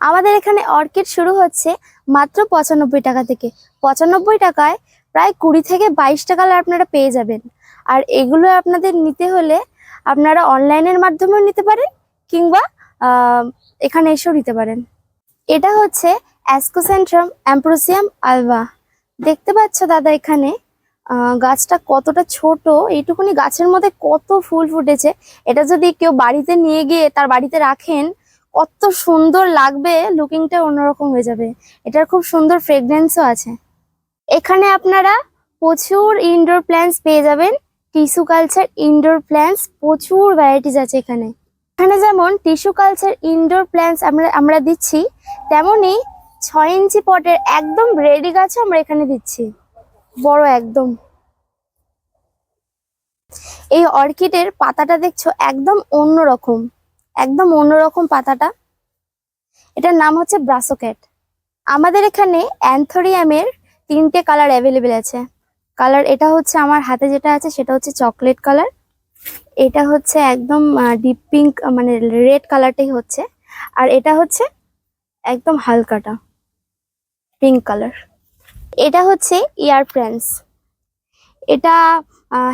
আমাদের এখানে অর্কিড শুরু হচ্ছে মাত্র পঁচানব্বই টাকা থেকে। পঁচানব্বই টাকায় প্রায় কুড়ি থেকে বাইশ টাকা আপনারা পেয়ে যাবেন। আর এগুলো আপনাদের নিতে হলে আপনারা অনলাইনের মাধ্যমেও নিতে পারেন কিংবা এখানে এসেও নিতে পারেন। এটা হচ্ছে অ্যাসকোসেন্ট্রাম অ্যাম্প্রোসিয়াম আলভা দেখতে পাচ্ছ দাদা এখানে গাছটা কতটা ছোট, এইটুকুনি গাছের মধ্যে কত ফুল ফুটেছে। এটা যদি কেউ বাড়িতে নিয়ে গিয়ে তার বাড়িতে রাখেন কত সুন্দর লাগবে লুকিংটা অন্যরকম হয়ে যাবে। এটার খুব সুন্দর ফ্রেগরেন্সও আছে। এখানে আপনারা প্রচুর ইনডোর প্ল্যান্টস পেয়ে যাবেন। টিস্যু কালচার ইনডোর প্ল্যান্টস প্রচুর ভ্যারাইটিস আছে এখানে। এখানে যেমন টিস্যু কালচার ইনডোর প্ল্যান্টস আমরা আমরা দিচ্ছি, তেমনই ছয় ইঞ্চি পটের একদম রেডি গাছও আমরা এখানে দিচ্ছি। বড় একদম। এই অর্কিডের পাতাটা দেখছ একদম অন্যরকম। একদম অন্যরকম পাতাটা। এটার নাম হচ্ছে ব্রাসোকেট। আমাদের এখানে অ্যান্থোরিয়ামের তিনটে কালার অ্যাভেলেবেল আছে। কালার এটা হচ্ছে আমার হাতে যেটা আছে, সেটা হচ্ছে চকলেট কালার। এটা হচ্ছে একদম ডিপ পিঙ্ক মানে রেড কালারটাই হচ্ছে। আর এটা হচ্ছে একদম হালকাটা পিঙ্ক কালার এটা হচ্ছে ইয়ার প্যান্স এটা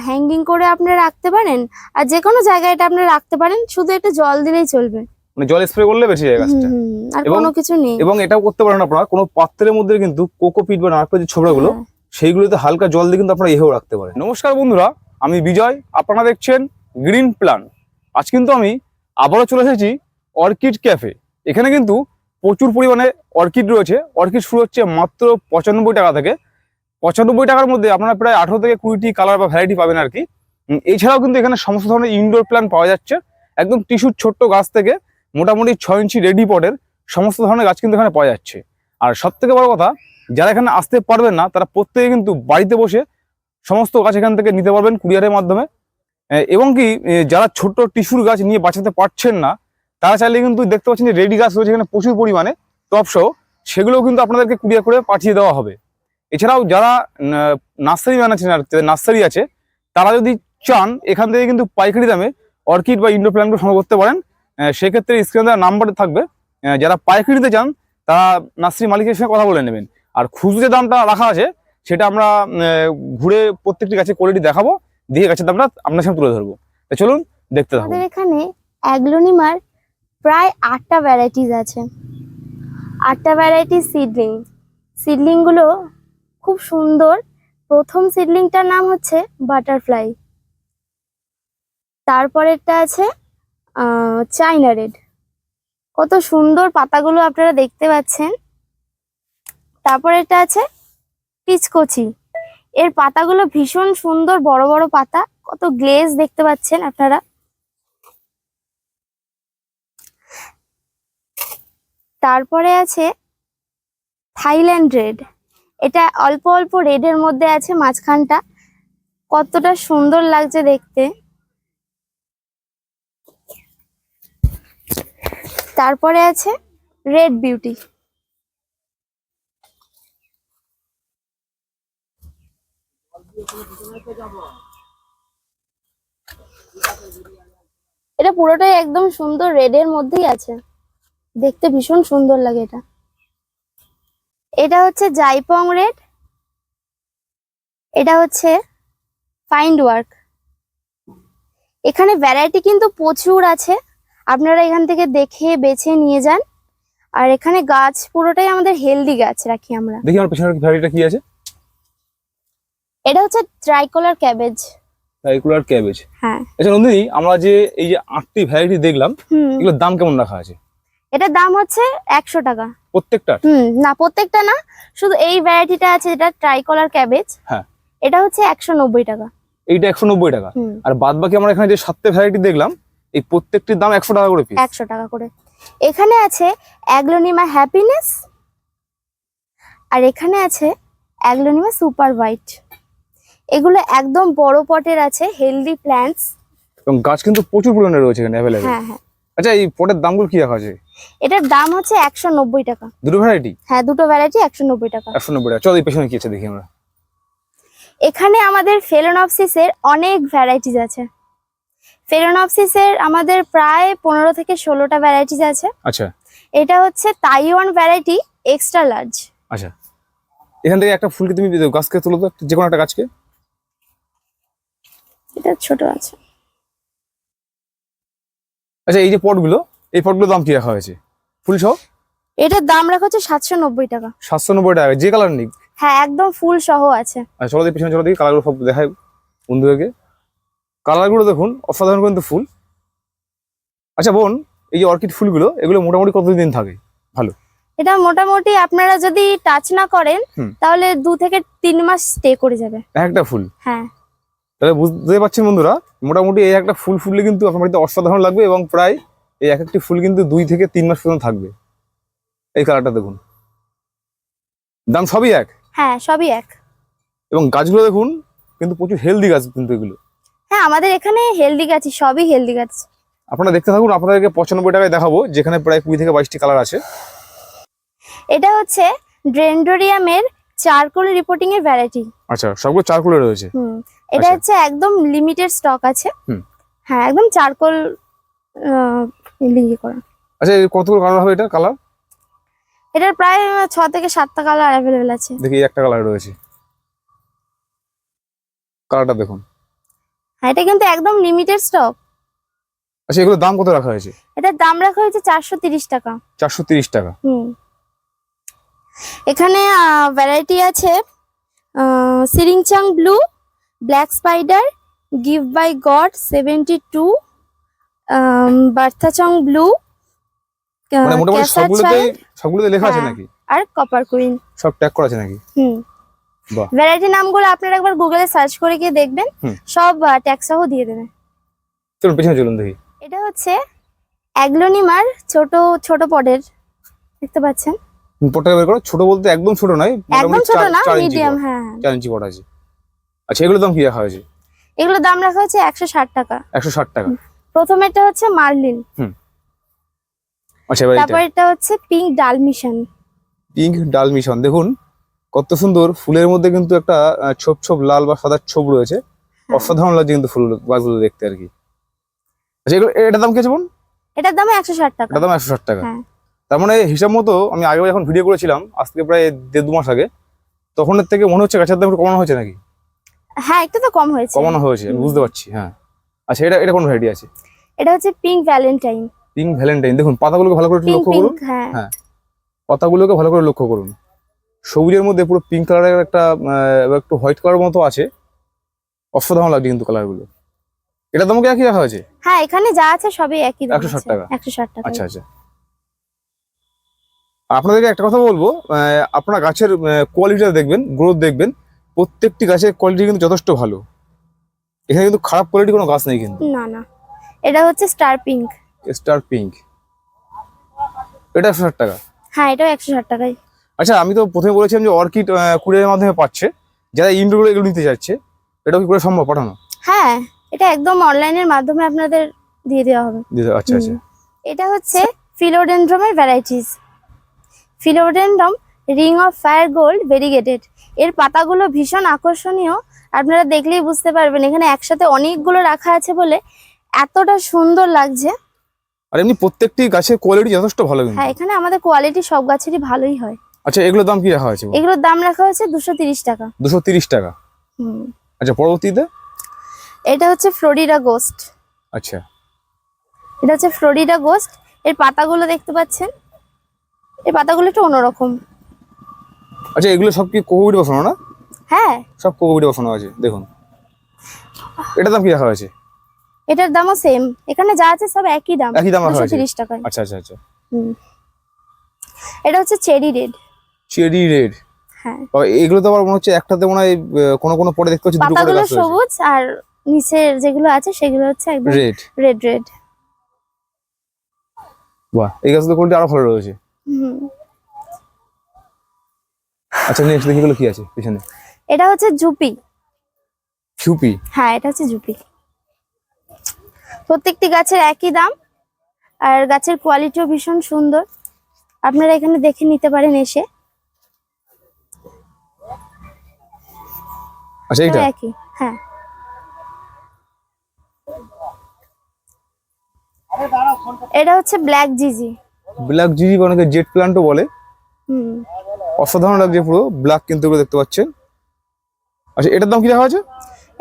হ্যাঙ্গিং করে আপনারা রাখতে পারেন আর যে কোনো জায়গায় এটা আপনারা রাখতে পারেন শুধু একটু জল দিলেই চলবে। মানে জল স্প্রে করলে বেশি যায় গাছটা। আর কোনো কিছু নেই। এবং এটাও করতে পারেন আপনারা কোনো পাত্রের মধ্যে কিন্তু কোকোপিট বা নারকেল যে ছোবড়াগুলো হ্যাঁ। সেইগুলোতে হালকা জল দিয়ে কিন্তু আপনারা এহেও রাখতে পারেন। নমস্কার বন্ধুরা আমি বিজয় আপনারা দেখছেন গ্রিন প্ল্যান আজ কিন্তু আমি আবারও চলে এসেছি অর্কিড ক্যাফে এখানে কিন্তু প্রচুর পরিমাণে অর্কিড রয়েছে। অর্কিড শুরু হচ্ছে মাত্র পঁচানব্বই টাকা থেকে পঁচানব্বই টাকার মধ্যে আপনারা প্রায় আঠারো থেকে কুড়িটি কালার বা ভ্যারাইটি পাবেন আর কি। এছাড়াও কিন্তু এখানে সমস্ত ধরনের ইনডোর প্ল্যান্ট পাওয়া যাচ্ছে। একদম টিস্যুর ছোট্ট গাছ থেকে মোটামুটি ছয় ইঞ্চি রেডি পটের সমস্ত ধরনের গাছ কিন্তু এখানে পাওয়া যাচ্ছে। আর সব থেকে বড় কথা, যারা এখানে আসতে পারবেন না, তারা প্রত্যেকে কিন্তু বাড়িতে বসে সমস্ত গাছ এখান থেকে নিতে পারবেন কুরিয়ারের মাধ্যমে। এবং কি যারা ছোট টিস্যুর গাছ নিয়ে বাঁচাতে পারছেন না, তারা চাইলে কিন্তু দেখতে পাচ্ছেন যে রেডি গাছ রয়েছে এখানে প্রচুর পরিমাণে টপ সহ সেগুলোও কিন্তু আপনাদেরকে কুরিয়ার করে পাঠিয়ে দেওয়া হবে। এছাড়াও যারা নার্সারি বানাচ্ছেন আর নার্সারি আছে, তারা যদি চান, এখান থেকে কিন্তু পাইকারি দামে অর্কিড বা ইন্ডোর প্ল্যান্টগুলো সংগ্রহ করতে পারেন। সেক্ষেত্রে স্ক্রিনে দেওয়া নাম্বার থাকবে। যারা পাইকারিতে চান, তারা নার্সারি মালিকের সঙ্গে কথা বলে নেবেন। আর খুচরো যে দামটা রাখা আছে, সেটা আমরা ঘুরে প্রত্যেকটি গাছের কোয়ালিটি দেখাবো। দিয়ে গাছের দামটা আপনার সামনে তুলে ধরবো। চলুন, দেখতে থাকুন। এখানে অ্যাগ্লোনিমার প্রায় আটটা ভ্যারাইটিস আছে। আটটা ভ্যারাইটিস সিডলিং সিডলিংগুলো খুব সুন্দর। প্রথম সিডলিংটার নাম হচ্ছে বাটারফ্লাই। তারপরেরটা আছে চাইনা রেড। কত সুন্দর পাতাগুলো আপনারা দেখতে পাচ্ছেন। তারপরেরটা আছে, পিচকচি। এর পাতাগুলো ভীষণ সুন্দর, বড় বড় পাতা। কত গ্লেজ দেখতে পাচ্ছেন আপনারা। তারপরে আছে থাইল্যান্ড রেড। এটা অল্প অল্প রেডের মধ্যে আছে মাঝখানটা। কতটা সুন্দর লাগছে দেখতে। তারপরে আছে রেড বিউটি এটা পুরোটাই একদম সুন্দর রেডের মধ্যেই আছে। দেখতে ভীষণ সুন্দর লাগে এটা। এটা হচ্ছে জাইপং রেড। এটা হচ্ছে ফাইন্ড ওয়ার্ক। এখানে ভ্যারাইটি কিন্তু প্রচুর আছে। আপনারা এখান থেকে দেখে বেছে নিয়ে যান। আর এখানে গাছ পুরোটাই আমাদের হেলদি গাছ রাখি আমরা। দেখি আমার পেছনের ভ্যারাইটিটা কি আছে। এটা হচ্ছে ট্রাইকোলার ক্যাবেজ সাইকুলার ক্যাবেজ হ্যাঁ। আচ্ছা নন্দিনী আমরা যে এই যে আটটি ভ্যারাইটি দেখলাম এগুলোর দাম কেমন রাখা আছে? এটার দাম হচ্ছে একশো টাকা। প্রত্যেকটা হুম না প্রত্যেকটা না শুধু এই ভ্যারাইটিটা আছে যেটা ট্রাইকলার ক্যাবেজ হ্যাঁ। এটা হচ্ছে একশো নব্বই টাকা। এইটা একশো নব্বই টাকা। আর বাদ বাকি আমরা এখানে যে সাতটা ভ্যারাইটি দেখলাম এই প্রত্যেকটির দাম একশো টাকা করে পিস একশো টাকা করে। এখানে আছে অ্যাগ্লোনিমা হ্যাপিনেস আর এখানে আছে অ্যাগ্লোনিমা সুপার হোয়াইট এগুলো একদম বড় পটের আছে হেলদি প্ল্যান্টস এবং গাছ কিন্তু প্রচুর পরিমাণে রয়েছে এখানে অ্যাভেলেবেল হ্যাঁ হ্যাঁ। আচ্ছা এই পটের দামগুলো কি রাখা আছে? এটার দাম হচ্ছে একশো নব্বই টাকা। দুটো ভ্যারাইটি হ্যাঁ দুটো ভ্যারাইটি একশো নব্বই টাকা। একশো নব্বই টাকা। চল এই পেছনে কি আছে দেখি আমরা। এখানে আমাদের ফেলোনপসিসের অনেক ভ্যারাইটিস আছে। ফেলোনপসিসের আমাদের প্রায় পনেরো থেকে ষোলোটা ভ্যারাইটিস আছে। আচ্ছা। এটা হচ্ছে তাইওয়ান ভ্যারাইটি এক্সট্রা লার্জ আচ্ছা। এখান থেকে একটা ফুলকে তুমি গাছকে তুলো তো যে কোনো একটা গাছকে। এটা ছোট আছে। আচ্ছা এই যে পটগুলো এই পটগুলোর দাম কি রাখা হয়েছে? ফুল সহ? এটার দাম রাখা হচ্ছে সাতশো নব্বই টাকা। সাতশো নব্বই টাকা যে কালার নিক। হ্যাঁ একদম ফুল সহ আছে। আচ্ছা চলো দেখি পিছনে চলো দেখি কালারগুলো সব দেখাই বন্ধুদেরকে। কালারগুলো দেখুন অসাধারণ কিন্তু ফুল। আচ্ছা বোন এই যে অর্কিড ফুলগুলো এগুলো মোটামুটি কতদিন থাকে? ভালো। এটা মোটামুটি আপনারা যদি টাচ না করেন তাহলে দু থেকে তিন মাস স্টে করে যাবে। এক একটা ফুল? হ্যাঁ। তাহলে বুঝতে পারছেন বন্ধুরা মোটামুটি এই একটা ফুল ফুললে কিন্তু আপনার বাড়িতে অসাধারণ লাগবে এবং প্রায় এই এক একটি ফুল কিন্তু দুই থেকে তিন মাস পর্যন্ত থাকবে। এই কালারটা দেখুন। দাম সবই এক? হ্যাঁ সবই এক। এবং গাছগুলো দেখুন কিন্তু প্রচুর হেলদি গাছ কিন্তু এগুলো। হ্যাঁ আমাদের এখানে হেলদি গাছ সবই হেলদি গাছ। আপনারা দেখতে থাকুন আপনাদেরকে পঁচানব্বই টাকায় দেখাবো যেখানে প্রায় কুড়ি থেকে বাইশটি কালার আছে। এটা হচ্ছে ড্রেন্ডোরিয়ামের চারকোল রিপোর্টিং এর ভ্যারাইটি আচ্ছা সবগুলো চার কুলে রয়েছে। হুম। এটা আচ্ছা। হচ্ছে একদম লিমিটেড স্টক আছে। হ্যাঁ একদম চারকোল ইয়ে করা। আচ্ছা কতগুলো কালার হবে এটা কালার এটার প্রায় ছ থেকে সাতটা কালার অ্যাভেলেবেল আছে। দেখি একটা কালার রয়েছে। কালারটা দেখুন। হ্যাঁ এটা কিন্তু একদম লিমিটেড স্টক আচ্ছা এগুলোর দাম কত রাখা হয়েছে? এটার দাম রাখা হয়েছে চারশো তিরিশ টাকা। চারশো তিরিশ টাকা। হুম। এখানে ভ্যারাইটি আছে সিরিংচাং blue black spider give by God seventy two বার্থাচং blue আর কপার কুইন সব ট্যাগ করা আছে নাকি? হুম। ভ্যারাইটি নামগুলো আপনারা একবার গুগলে সার্চ করে গিয়ে দেখবেন। সব ট্যাগ সহ দিয়ে দেবে। চলুন পেছনে চলুন দেখি। এটা হচ্ছে অ্যাগ্লোনিমার ছোট ছোট পটের দেখতে পাচ্ছেন? পটটা বের করো। ছোট বলতে একদম ছোট নয় একদম ছোট না মিডিয়াম হ্যাঁ হ্যাঁ। ইঞ্চি পট আছে। আচ্ছা এগুলোর দাম কি রাখা হয়েছে? এগুলোর দাম রাখা হয়েছে একশো ষাট টাকা। একশো ষাট টাকা। প্রথমেরটা হচ্ছে মার্লিন। আচ্ছা এবার তারপর এটা হচ্ছে pink dalmatian pink dalmatian. দেখুন কত সুন্দর। ফুলের মধ্যে কিন্তু একটা ছোপ ছোপ লাল বা সাদা ছোপ রয়েছে। হ্যাঁ। অসাধারণ লাগছে কিন্তু ফুল গাছগুলো দেখতে আর কি। আচ্ছা এগুলো এটার দাম কি আছে বোন এটার দাম একশো ষাট টাকা। এটার দাম একশো ষাট টাকা। হ্যাঁ। তার মানে হিসাব মতো আমি আগে যখন ভিডিও করেছিলাম আজ থেকে প্রায় দেড় দু মাস আগে তখনের থেকে মনে হচ্ছে গাছের দাম একটু কমানো হয়েছে নাকি? হ্যাঁ একটু তো কম হয়েছে। কমানো হয়েছে বুঝতে পারছি হ্যাঁ। আচ্ছা এটা এটা কোন ভ্যারাইটি আছে? এটা হচ্ছে পিঙ্ক ভ্যালেন্টাইন পিঙ্ক ভ্যালেন্টাইন দেখুন পাতাগুলোকে ভালো করে একটু লক্ষ্য করুন। হ্যাঁ। হ্যাঁ। পাতাগুলোকে ভালো করে লক্ষ্য করুন। সবুজের মধ্যে পুরো পিঙ্ক কালারের একটা একটু হোয়াইট কালার মতো আছে। অসাধারণ লাগছে কিন্তু কালারগুলো এটা তোমাকে একই রাখা হয়েছে? হ্যাঁ এখানে যা আছে সবই একই দাম 160 আছে। টাকা। 160 টাকা। আচ্ছা আচ্ছা। আপনাদেরকে একটা কথা বলব আপনার গাছের কোয়ালিটিটা দেখবেন গ্রোথ দেখবেন। প্রত্যেকটি গাছের কোয়ালিটি কিন্তু যথেষ্ট ভালো। এখানে কিন্তু খারাপ কোয়ালিটি কোনো গাছ নেই কিন্তু। না না। এটা হচ্ছে স্টার পিঙ্ক স্টার পিঙ্ক এটা একশো ষাট টাকা। হ্যাঁ এটাও একশো ষাট টাকায়। আচ্ছা আমি তো প্রথমে বলেছিলাম যে অর্কিড কুরিয়ারের মাধ্যমে পাচ্ছে। যারা ইন্ডোর এগুলো নিতে যাচ্ছে এটা কি করে সম্ভব? পাঠানো। হ্যাঁ এটা একদম অনলাইনের মাধ্যমে আপনাদের দিয়ে দেওয়া হবে। আচ্ছা আচ্ছা। এটা হচ্ছে ফিলোডেন্ড্রমের varieties philodendron ring of fire gold variegated এর পাতাগুলো ভীষণ আকর্ষণীয়। আপনারা দেখলেই বুঝতে পারবেন এখানে একসাথে অনেকগুলো রাখা আছে বলে এতটা সুন্দর লাগছে। আর এমনি প্রত্যেকটি গাছের কোয়ালিটি যথেষ্ট ভালো কিন্তু। হ্যাঁ এখানে আমাদের কোয়ালিটি সব গাছেরই ভালোই হয়। আচ্ছা এগুলোর দাম কি রাখা হয়েছে? এগুলোর দাম রাখা হয়েছে দুশো তিরিশ টাকা। দুশো তিরিশ টাকা। হুম। আচ্ছা পরবর্তীতে? এটা হচ্ছে ফ্লোরিডা গোস্ট আচ্ছা। এটা হচ্ছে ফ্লোরিডা গোস্ট এর পাতাগুলো দেখতে পাচ্ছেন? এর পাতাগুলো একটু অন্যরকম। আচ্ছা এগুলো সব কি কোকোবিটে বসানো না? হ্যাঁ। সব কোকোবিটে বসানো আছে দেখুন। এটার দাম কি রাখা হয়েছে? এটার দামও সেম এখানে যা আছে সব একই দাম একই দাম রাখা হয়েছে? টাকায়। আচ্ছা আচ্ছা আচ্ছা। হুম। এটা হচ্ছে চেরি রেড চেরি রেড হ্যাঁ। এগুলো তো আবার মনে হচ্ছে একটাতে মনে হয় কোনো কোনো পরে দেখতে পাচ্ছি দুটো করে গাছ সবুজ আর নিচের যেগুলো আছে সেগুলো হচ্ছে একদম রেড রেড রেড বাহ এই গাছগুলো কোয়ালিটি আরও ভালো রয়েছে। আচ্ছা নেক্সট দেখি এগুলো কি আছে পিছনে। এটা হচ্ছে জুপি। চুপি হ্যাঁ এটা হচ্ছে জুপি। প্রত্যেকটি গাছের একই দাম আর গাছের কোয়ালিটিও ভীষণ সুন্দর। আপনারা এখানে দেখে নিতে পারেন এসে। আচ্ছা এটাও একই হ্যাঁ। এটা হচ্ছে ব্ল্যাক জিজি। ব্ল্যাক জিজি অনেকে জেট প্ল্যান্টও বলে। হুম। অসাধারণ লাগছে পুরো ব্ল্যাক কিন্তু এগুলো দেখতে পাচ্ছেন। আচ্ছা এটার দাম কি রাখা আছে?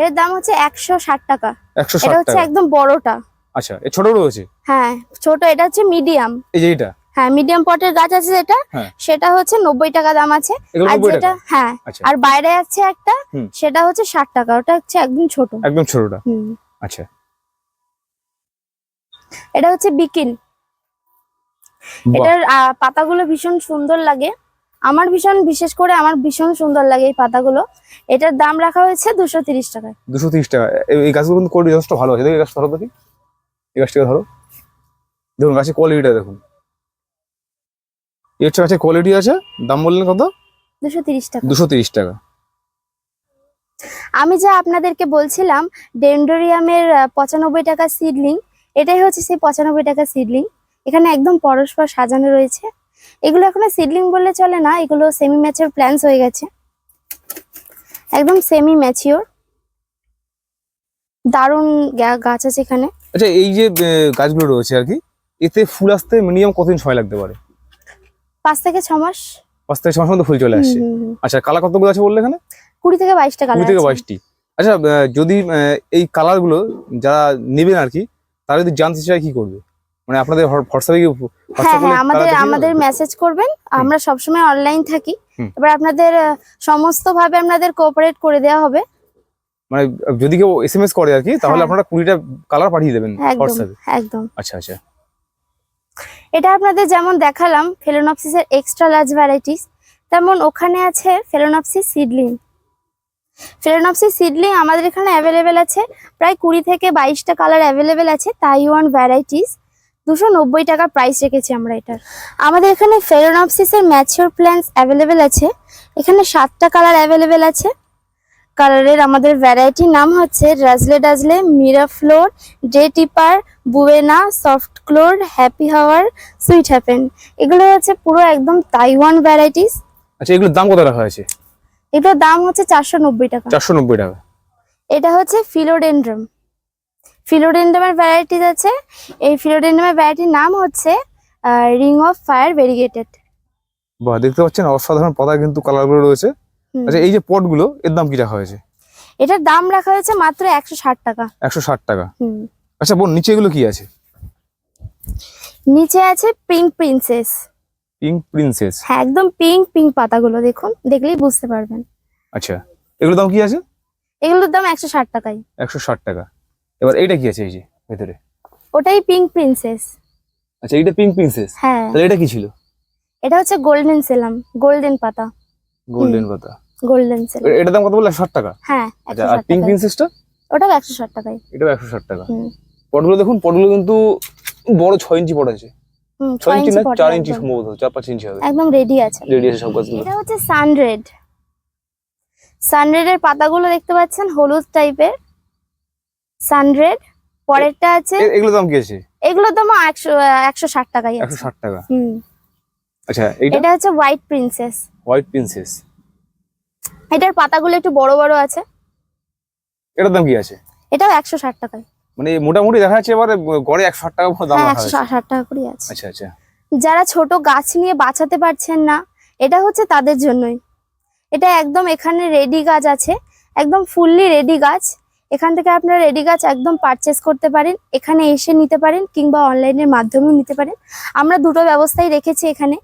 এর দাম হচ্ছে একশো ষাট টাকা। একশো এটা ষাট হচ্ছে একদম বড়টা। আচ্ছা এ ছোট রয়েছে? হ্যাঁ ছোট এটা হচ্ছে মিডিয়াম এই যে এটা হ্যাঁ মিডিয়াম পটের গাছ আছে যেটা হ্যাঁ। সেটা হচ্ছে নব্বই টাকা দাম আছে। আর যেটা হ্যাঁ আচ্ছা। আর বাইরে আছে একটা সেটা হচ্ছে ষাট টাকা ওটা হচ্ছে একদম ছোট। একদম ছোটটা? আচ্ছা। এটা হচ্ছে বিকিন। এটার পাতাগুলো ভীষণ সুন্দর লাগে। আমার ভীষণ বিশেষ করে আমার ভীষণ সুন্দর লাগে এই পাতাগুলো। এটার দাম রাখা হয়েছে দুশো তিরিশ টাকায়। দুশো তিরিশ টাকা। এই গাছগুলো কিন্তু কোয়ালিটি যথেষ্ট ভালো আছে। এই গাছটা ধরো দেখি। এই গাছটাকে ধরো। দেখুন গাছের কোয়ালিটিটা দেখুন। এর হচ্ছে গাছের কোয়ালিটি আছে। দাম বললেন কত? দুশো তিরিশ টাকা। দুশো তিরিশ টাকা। আমি যা আপনাদেরকে বলছিলাম ডেন্ডোরিয়ামের পঁচানব্বই টাকা সিডলিং এটাই হচ্ছে সেই পঁচানব্বই টাকা সিডলিং এখানে একদম পরস্পর সাজানো রয়েছে। এগুলো এখনও সিডলিং বললে চলে না এগুলো সেমি ম্যাচিওর প্ল্যান্টস হয়ে গেছে। একদম সেমি ম্যাচিওর দারুণ গা- গাছ আছে এখানে। আচ্ছা এই যে গাছগুলো রয়েছে আর কি এতে ফুল আসতে মিনিমাম কতদিন সময় লাগতে পারে? পাঁচ থেকে ছ মাস। পাঁচ থেকে ছ মাসের মধ্যে ফুল চলে হুম। আচ্ছা কালার কতগুলো আছে বললে এখানে? কুড়ি থেকে বাইশটা কালার কুড়ি থেকে বাইশটি। আচ্ছা যদি এই কালারগুলো যারা নেবেন আর কি তারা যদি জানতে চায় কি করবে? মানে আপনাদের হোয়াটসঅ্যাপে কি হ্যাঁ হ্যাঁ আমাদের আমাদের মেসেজ করবেন। আমরা সবসময় অনলাইন থাকি। এবার আপনাদের সমস্ত ভাবে আপনাদের কোঅপারেট করে দেওয়া হবে। মানে যদি কেউ এসএমএস করে আর কি তাহলে হ্যাঁ। আপনারা কুড়িটা কালার পাঠিয়ে দেবেন হোয়াটসঅ্যাপে একদম। আচ্ছা আচ্ছা। এটা আপনাদের যেমন দেখালাম ফেলোনপসিসের এক্সট্রা লার্জ ভ্যারাইটিস তেমন ওখানে আছে ফেলোনপসিস সিডলিং ফেলোনপসিস সিডলিং আমাদের এখানে অ্যাভেলেবেল আছে প্রায় কুড়ি থেকে বাইশটা কালার অ্যাভেলেবেল আছে তাইওয়ান ভ্যারাইটিস দুশো নব্বই টাকা প্রাইস রেখেছি আমরা এটার। আমাদের এখানে ফেলোনপসিসের ম্যাচিওর প্ল্যান্টস অ্যাভেলেবেল আছে। এখানে সাতটা কালার অ্যাভেলেবেল আছে। কালারের আমাদের ভ্যারাইটির নাম হচ্ছে রাজলে ডাজলে মিরাফ্লোর ডে টিপার বুয়েনা সফট ক্লোর হ্যাপি হাওয়ার সুইট হ্যাপেন এগুলো হচ্ছে পুরো একদম তাইওয়ান ভ্যারাইটিস আচ্ছা এগুলোর দাম কত রাখা আছে এগুলোর দাম হচ্ছে চারশো নব্বই টাকা। চারশো নব্বই টাকা। এটা হচ্ছে ফিলোডেন্ড্রাম ফিলোডেন্ড্রামের ভ্যারাইটিস আছে। এই ফিলোডেন্ডামের ভ্যারাইটির নাম হচ্ছে রিং অফ ফায়ার ভেরিগেটেড বাহ দেখতে পাচ্ছেন অসাধারণ পাতা কিন্তু কালারগুলো রয়েছে। আচ্ছা এই যে পটগুলো এর দাম কি রাখা হয়েছে? এটার দাম রাখা হয়েছে মাত্র একশো ষাট টাকা। একশো ষাট টাকা। হুম। আচ্ছা বোন নিচে এগুলো কি আছে? নিচে আছে পিঙ্ক প্রিন্সেস পিঙ্ক প্রিন্সেস হ্যাঁ একদম পিঙ্ক পিঙ্ক পাতাগুলো দেখুন দেখলেই বুঝতে পারবেন। আচ্ছা এগুলোর দাম কি আছে? এগুলোর দাম একশো ষাট টাকাই একশো ষাট টাকা। এবার এইটা কি আছে এই যে ভেতরে? ওটাই পিঙ্ক প্রিন্সেস আচ্ছা এইটা পিঙ্ক প্রিন্সেস হ্যাঁ। তাহলে এটা কি ছিল? এটা হচ্ছে গোল্ডেন সেলাম গোল্ডেন পাতা। গোল্ডেন পাতা। গোল্ডেন সেলাম এ- এটার দাম কত বললে? ষাট টাকা? হ্যাঁ আচ্ছা আর পিঙ্ক প্রিন্সেসটা ওটাও একশো ষাট টাকায়। এটাও একশো ষাট টাকা। হুম। পটগুলো দেখুন পটগুলো কিন্তু বড় ছয় ইঞ্চি পট আছে। হুম ছয় ছয় ইঞ্চি ইঞ্চি না পটে চার ইঞ্চি একদম। সম্ভবত চার পাঁচ ইঞ্চি হবে। একদম রেডি আছে। রেডি আছে সব গাছগুলো। এটা হচ্ছে সানরেড সানরেডের পাতাগুলো দেখতে পাচ্ছেন হলুদ টাইপের সানরেড পরেরটা আছে এ- এগুলোর দাম কি আছে? এগুলোর দাম একশো একশো ষাট টাকাই একশো আছে ষাট টাকা। হুম। আচ্ছা এইটা? এটা হচ্ছে হোয়াইট প্রিন্সেস হোয়াইট প্রিন্সেস এটার পাতাগুলো একটু বড় বড় আছে। এটার দাম কি আছে? এটাও একশো ষাট টাকায় মানে মোটামুটি দেখা যাচ্ছে এবারে গড়ে একশো ষাট টাকা দাম হ্যাঁ একশো হয়েছে। ষাট টাকা করে আছে। আচ্ছা আচ্ছা। যারা ছোট গাছ নিয়ে বাঁচাতে পারছেন না এটা হচ্ছে তাদের জন্যই। এটা একদম এখানে রেডি গাছ আছে একদম ফুললি রেডি গাছ। এখান থেকে আপনারা রেডি গাছ একদম পারচেস করতে পারেন এখানে এসে নিতে পারেন কিংবা অনলাইনের মাধ্যমেও নিতে পারেন। আমরা দুটো ব্যবস্থাই রেখেছি এখানে।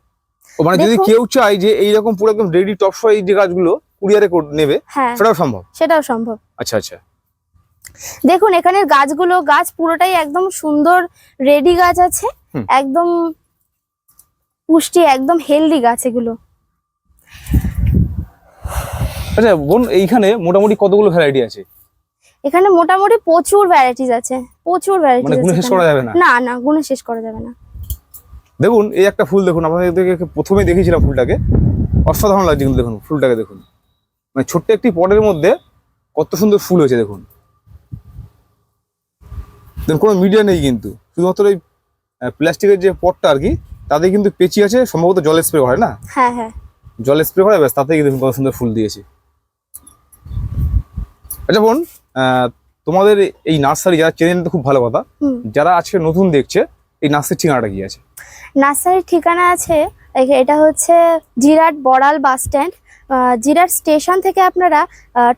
মানে যদি কেউ চায় যে এইরকম পুরো একদম রেডি টপ সহ এই যে গাছগুলো কুরিয়ারে নেবে হ্যাঁ। সেটাও সম্ভব? সেটাও সম্ভব। আচ্ছা আচ্ছা। দেখুন এখানের গাছগুলো গাছ পুরোটাই একদম সুন্দর রেডি গাছ আছে। একদম পুষ্টি একদম হেলদি গাছ এগুলো। আচ্ছা বোন এইখানে মোটামুটি কতগুলো ভ্যারাইটি আছে? এখানে মোটামুটি প্রচুর ভ্যারাইটিস আছে প্রচুর ভ্যারাইটিস মানে গুণে শেষ করা যাবে না? না না গুণে শেষ করা যাবে না। দেখুন এই একটা ফুল দেখুন আপনাদেরকে প্রথমে দেখেছিলাম ফুলটাকে। অসাধারণ লাগছে কিন্তু দেখুন ফুলটাকে দেখুন। মানে ছোট্ট একটি পটের মধ্যে কত সুন্দর ফুল হয়েছে দেখুন। দেখুন কোনো মিডিয়া নেই কিন্তু। শুধুমাত্র এই প্লাস্টিকের যে পটটা আর কি তাতে কিন্তু পেঁচি আছে সম্ভবত জল স্প্রে হয় না? হ্যাঁ হ্যাঁ। জল স্প্রে করে ব্যাস তাতেই দেখুন কত সুন্দর ফুল দিয়েছে। আচ্ছা বোন তোমাদের এই নার্সারি যারা চেনেন তো খুব ভালো কথা যারা আজকে নতুন দেখছে এই নার্সের ঠিকানাটা কি আছে? নার্সারির ঠিকানা আছে এটা হচ্ছে Jirat Boral bus stand. Jirat station থেকে আপনারা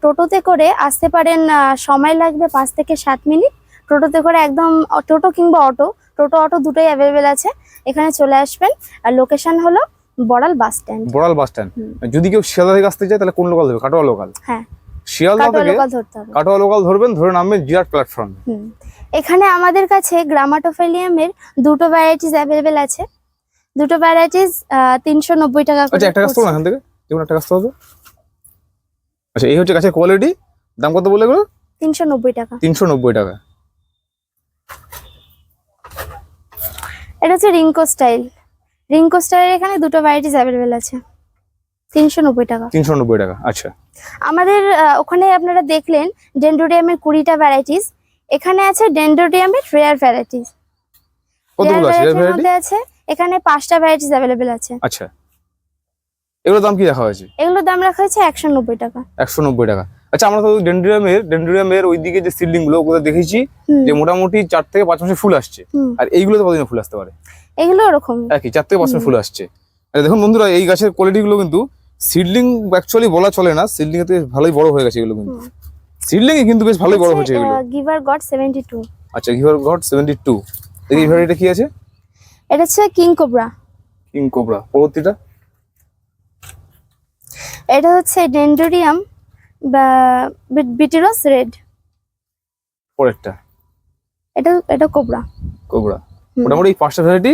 টোটোতে করে আসতে পারেন সময় লাগবে পাঁচ থেকে সাত মিনিট। টোটোতে করে একদম টোটো কিংবা অটো টোটো অটো দুটোই অ্যাভেলেবেল আছে। এখানে চলে আসবেন। আর লোকেশন হলো Boral bus stand. Boral bus stand. যদি কেউ শিয়ালদা থেকে আসতে চায় তাহলে কোন লোকাল ধরবে কাটোয়া লোকাল? হ্যাঁ। শিয়ালদা কাটোয়া থেকে লোকাল ধরতে হবে। কাটোয়া লোকাল ধরবেন ধরে নামবেন জিরাট প্ল্যাটফর্মে। হুম। এখানে আমাদের কাছে গ্রামাটোফেলিয়ামের দুটো ভ্যারাইটিস অ্যাভেলেবেল আছে। দুটো ভ্যারাইটিস তিনশো নব্বই টাকা আচ্ছা একটা কাজ করুন এখান থেকে। দেখুন একটা কাজ হবে আচ্ছা এই হচ্ছে গাছের কোয়ালিটি দাম কত বলে এগুলো? তিনশো নব্বই টাকা। তিনশো নব্বই টাকা। এটা হচ্ছে রিঙ্কো স্টাইল। রিঙ্কো স্টাইলের এখানে দুটো ভ্যারাইটিস অ্যাভেলেবেল আছে। তিনশো নব্বই টাকা। তিনশো নব্বই টাকা আচ্ছা। আমাদের ওখানে আপনারা দেখলেন ডেন্ডোরিয়ামের কুড়িটা ভ্যারাইটিস এখানে আছে ডেন্ডোরিয়ামের রেয়ার ভ্যারাইটিস আছে মধ্যে আছে এখানে পাঁচটা ভ্যারাইটিস অ্যাভেলেবেল আছে। আচ্ছা। এগুলোর দাম কি রাখা হয়েছে? এগুলোর দাম রাখা হয়েছে একশো নব্বই টাকা। একশো নব্বই টাকা। আচ্ছা আমরা তো ডেন্ড্রিয়ামের ডেন্ড্রিয়ামের ওইদিকে যে সিল্ডিংগুলো ওগুলো দেখেছি যে মোটামুটি চার থেকে পাঁচ মাসে ফুল আসছে। আর কতদিনে ফুল আসতে পারে? এগুলো ওরকম। একই চার থেকে পাঁচ মাসে ফুল আসছে। দেখুন বন্ধুরা এই গাছের কোয়ালিটি গুলো কিন্তু সিডলিং অ্যাকচুয়ালি বলা চলে না সিডলিং এতে ভালোই বড় হয়ে গেছে এগুলো কিন্তু। সিডলিং এ কিন্তু বেশ ভালোই বড় হয়েছে এগুলো। Giver god seventy two. আচ্ছা গিভার গড সেভেন্টি টু। এই ভ্যারাইটিটা কি আছে? এটা হচ্ছে কিং কোবরা। কিং কোবরা পরবর্তীটা? এটা হচ্ছে ডেন্ডোরিয়াম বা বিটিরস রেড। পরেরটা? এটা এটা কোবরা। কোবরা। মোটামুটি এই পাঁচটা ভ্যারাইটি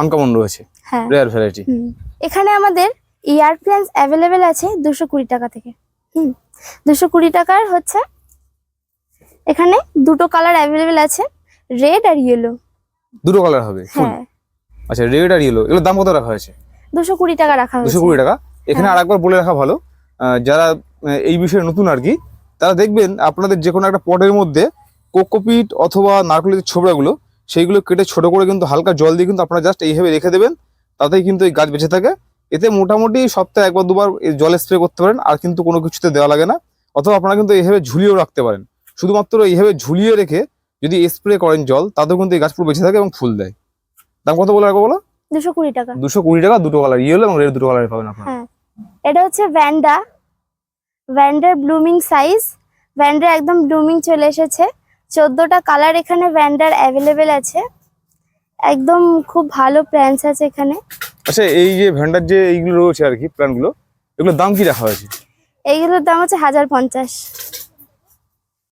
আনকমন রয়েছে। হ্যাঁ। রেয়ার ভ্যারাইটি এখানে আমাদের ইয়ার প্ল্যান্স অ্যাভেলেবেল আছে দুশো কুড়ি টাকা থেকে। হুম দুশো কুড়ি টাকার হচ্ছে এখানে দুটো কালার অ্যাভেলেবেল আছে রেড আর ইয়েলো। দুটো কালার হবে হ্যাঁ। আচ্ছা রেড আর ইয়েলো এগুলোর দাম কত রাখা হয়েছে? দুশো কুড়ি টাকা রাখা দুশো হয়েছে। কুড়ি টাকা। এখানে হ্যাঁ। আরেকবার বলে রাখা ভালো যারা এই বিষয়ে নতুন আর কি তারা দেখবেন আপনাদের যে কোনো একটা পটের মধ্যে কোকোপিট অথবা নারকেলের ছোবড়াগুলো সেইগুলো কেটে ছোট করে কিন্তু হালকা জল দিয়ে কিন্তু আপনারা জাস্ট এইভাবে রেখে দেবেন তাতেই কিন্তু এই গাছ বেঁচে থাকে। এতে মোটামুটি সপ্তাহে একবার দুবার জল স্প্রে করতে পারেন আর কিন্তু কোনো কিছুতে দেওয়া লাগে না। অথবা আপনারা কিন্তু এইভাবে ঝুলিয়েও রাখতে পারেন। শুধুমাত্র এইভাবে ঝুলিয়ে রেখে যদি স্প্রে করেন জল তাতেও কিন্তু এই গাছ পুরো বেঁচে থাকে এবং ফুল দেয়। দাম কত বলে রাখব বলো? দুশো কুড়ি টাকা। দুশো কুড়ি টাকা দুটো কালার ইয়েলো এবং রেড দুটো কালার পাবেন আপনারা। হ্যাঁ। এটা হচ্ছে ভ্যান্ডা ভ্যান্ডার ব্লুমিং সাইজ ভ্যান্ডার একদম ব্লুমিং চলে এসেছে। চোদ্দোটা কালার এখানে ভ্যান্ডার অ্যাভেলেবেল আছে। একদম খুব ভালো প্ল্যান্স আছে এখানে। আচ্ছা এই যে ভ্যান্ডার যে এইগুলো রয়েছে আর কি প্ল্যানগুলো এগুলোর দাম কি রাখা হয়েছে? এইগুলোর দাম হচ্ছে হাজার পঞ্চাশ।